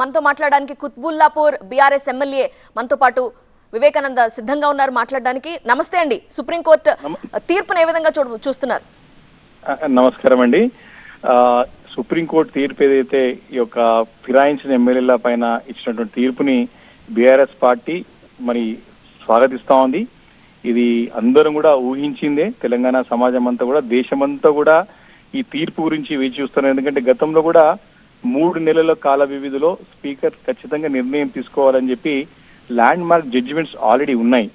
మనతో మాట్లాడడానికి Quthbullapur BRS MLA మనతో పాటు వివేకానంద సిద్ధంగా ఉన్నారు మాట్లాడడానికి. నమస్తే అండి. సుప్రీంకోర్టు తీర్పును ఏ విధంగా చూడ చూస్తున్నారు? నమస్కారం అండి. సుప్రీంకోర్టు తీర్పు ఏదైతే ఈ యొక్క ఫిరాయించిన ఎమ్మెల్యేల పైన ఇచ్చినటువంటి తీర్పుని బీఆర్ఎస్ పార్టీ మరి స్వాగతిస్తా ఉంది. ఇది అందరం కూడా ఊహించిందే. తెలంగాణ సమాజం అంతా కూడా దేశమంతా కూడా ఈ తీర్పు గురించి వేచి చూస్తున్నారు. ఎందుకంటే గతంలో కూడా మూడు నెలల కాల వ్యవధిలో స్పీకర్ ఖచ్చితంగా నిర్ణయం తీసుకోవాలని చెప్పి ల్యాండ్ మార్క్ జడ్జిమెంట్స్ ఆల్రెడీ ఉన్నాయి.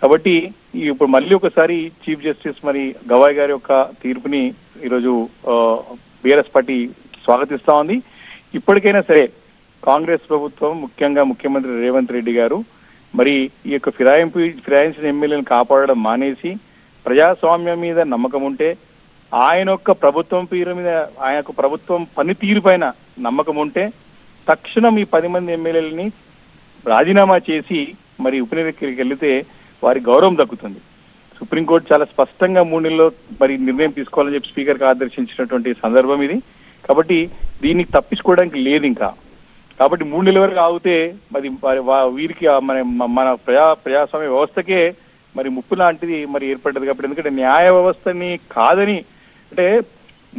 కాబట్టి ఇప్పుడు మళ్ళీ ఒకసారి చీఫ్ జస్టిస్ మరి గవాయ్ గారి యొక్క తీర్పుని ఈరోజు బీఆర్ఎస్ పార్టీ స్వాగతిస్తా ఉంది. ఇప్పటికైనా సరే కాంగ్రెస్ ప్రభుత్వం ముఖ్యంగా ముఖ్యమంత్రి రేవంత్ రెడ్డి గారు మరి ఈ యొక్క ఫిరాయింపు ఫిరాయించిన ఎమ్మెల్యేలను కాపాడడం మానేసి ప్రజాస్వామ్యం మీద నమ్మకం ఉంటే ఆయన యొక్క ప్రభుత్వం పేరు మీద ఆయన యొక్క ప్రభుత్వం పనితీరు పైన నమ్మకం ఉంటే తక్షణం ఈ పది మంది ఎమ్మెల్యేలని రాజీనామా చేసి మరి ఉపనిరీక్షకి వెళితే వారి గౌరవం దక్కుతుంది. సుప్రీంకోర్టు చాలా స్పష్టంగా మూడు నెలల్లో మరి నిర్ణయం తీసుకోవాలని చెప్పి స్పీకర్కి ఆదర్శించినటువంటి సందర్భం ఇది. కాబట్టి దీనికి తప్పించుకోవడానికి లేదు ఇంకా. కాబట్టి మూడు నెలల వరకు ఆగితే మరి వారి- వీరికి మన మన ప్రజా ప్రజాస్వామ్య వ్యవస్థకే మరి ముప్పు లాంటిది మరి ఏర్పడ్డది కాబట్టి. ఎందుకంటే న్యాయ వ్యవస్థని కాదని అంటే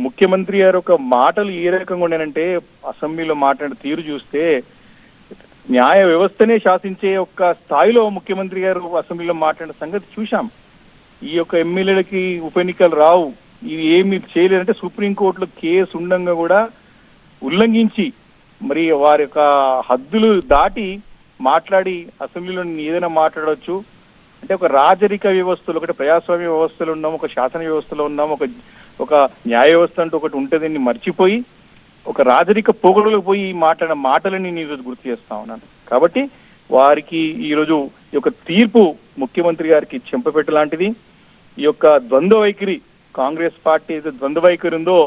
ముఖ్యమంత్రి గారు ఒక మాటలు ఏ రకంగా ఉండేనంటే అసెంబ్లీలో మాట్లాడే తీరు చూస్తే న్యాయ వ్యవస్థనే శాసించే ఒక స్థాయిలో ముఖ్యమంత్రి గారు అసెంబ్లీలో మాట్లాడిన సంగతి చూశాం. ఈ యొక్క ఎమ్మెల్యేలకి ఉప ఎన్నికలు రావు. ఇది ఏమి చేయలేదంటే సుప్రీంకోర్టులో కేసు ఉండంగా కూడా ఉల్లంఘించి మరి వారి యొక్క హద్దులు దాటి మాట్లాడి అసెంబ్లీలో ఏదైనా మాట్లాడవచ్చు. అంటే ఒక రాజరిక వ్యవస్థలో ఒకటి ప్రజాస్వామ్య వ్యవస్థలో ఉన్నాం ఒక శాసన వ్యవస్థలో ఉన్నాం ఒక ఒక న్యాయ వ్యవస్థ అంటూ ఒకటి ఉంటుందని మర్చిపోయి ఒక రాజరిక పోగడలకు పోయి మాట్లాడిన మాటలని నేను ఈరోజు గుర్తు చేస్తా ఉన్నాను. కాబట్టి వారికి ఈరోజు ఈ యొక్క తీర్పు ముఖ్యమంత్రి గారికి చెంపపెట్టు లాంటిది. ఈ యొక్క ద్వంద్వ వైఖరి కాంగ్రెస్ పార్టీ ఏదో ద్వంద్వ వైఖరి ఉందో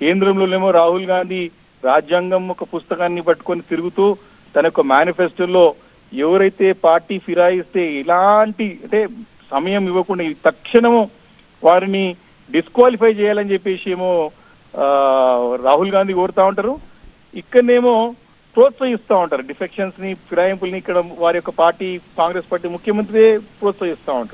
కేంద్రంలోనేమో రాహుల్ గాంధీ రాజ్యాంగం ఒక పుస్తకాన్ని పట్టుకొని తిరుగుతూ తన యొక్క మేనిఫెస్టోలో ఎవరైతే పార్టీ ఫిరాయిస్తే ఎలాంటి అంటే సమయం ఇవ్వకుండా తక్షణము వారిని డిస్క్వాలిఫై చేయాలని చెప్పేసి ఏమో రాహుల్ గాంధీ కోరుతా ఉంటారు. ఇక్కడనేమో ప్రోత్సహిస్తూ ఉంటారు. డిఫెక్షన్స్ని ఫిరాయింపుల్ని ఇక్కడ వారి యొక్క పార్టీ కాంగ్రెస్ పార్టీ ముఖ్యమంత్రి ప్రోత్సహిస్తూ ఉంటారు.